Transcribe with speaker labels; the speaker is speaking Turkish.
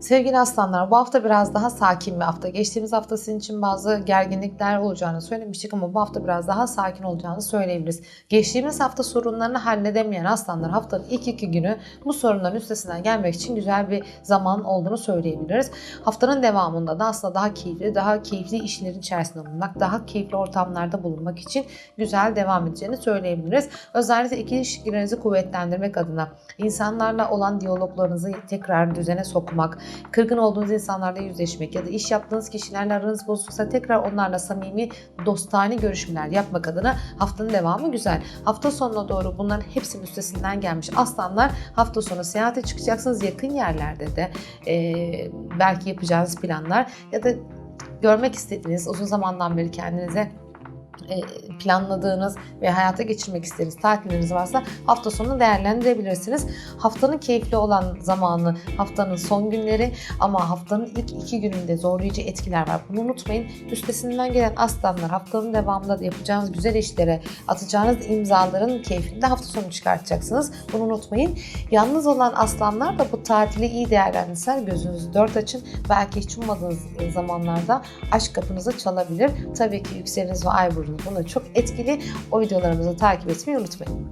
Speaker 1: Sevgili aslanlar bu hafta biraz daha sakin bir hafta. Geçtiğimiz hafta sizin için bazı gerginlikler olacağını söylemiştik ama bu hafta biraz daha sakin olacağını söyleyebiliriz. Geçtiğimiz hafta sorunlarını halledemeyen aslanlar haftanın ilk iki günü bu sorunların üstesinden gelmek için güzel bir zaman olduğunu söyleyebiliriz. Haftanın devamında da aslında daha keyifli, daha keyifli işlerin içerisinde bulunmak, daha keyifli ortamlarda bulunmak için güzel devam edeceğini söyleyebiliriz. Özellikle ikili ilişkilerinizi kuvvetlendirmek adına insanlarla olan diyaloglarınızı tekrar düzene sokmak, kırgın olduğunuz insanlarla yüzleşmek ya da iş yaptığınız kişilerle aranız bozuksa tekrar onlarla samimi, dostane görüşmeler yapmak adına haftanın devamı güzel. Hafta sonuna doğru bunların hepsinin üstesinden gelmiş aslanlar hafta sonu seyahate çıkacaksınız yakın yerlerde de e, belki yapacağınız planlar ya da görmek istediğiniz uzun zamandan beri kendinize planladığınız ve hayata geçirmek istediğiniz tatilleriniz varsa hafta sonu değerlendirebilirsiniz. Haftanın keyifli olan zamanı, haftanın son günleri ama haftanın ilk iki gününde zorlayıcı etkiler var. Bunu unutmayın. Üstesinden gelen aslanlar haftanın devamında da yapacağınız güzel işlere atacağınız imzaların keyfini de hafta sonu çıkartacaksınız. Bunu unutmayın. Yalnız olan aslanlar da bu tatili iyi değerlendirsen gözünüzü dört açın. Belki hiç ummadığınız zamanlarda aşk kapınızı çalabilir. Tabii ki yükseliniz ve ay burcunuz buna çok etkili. O videolarımızı takip etmeyi unutmayın.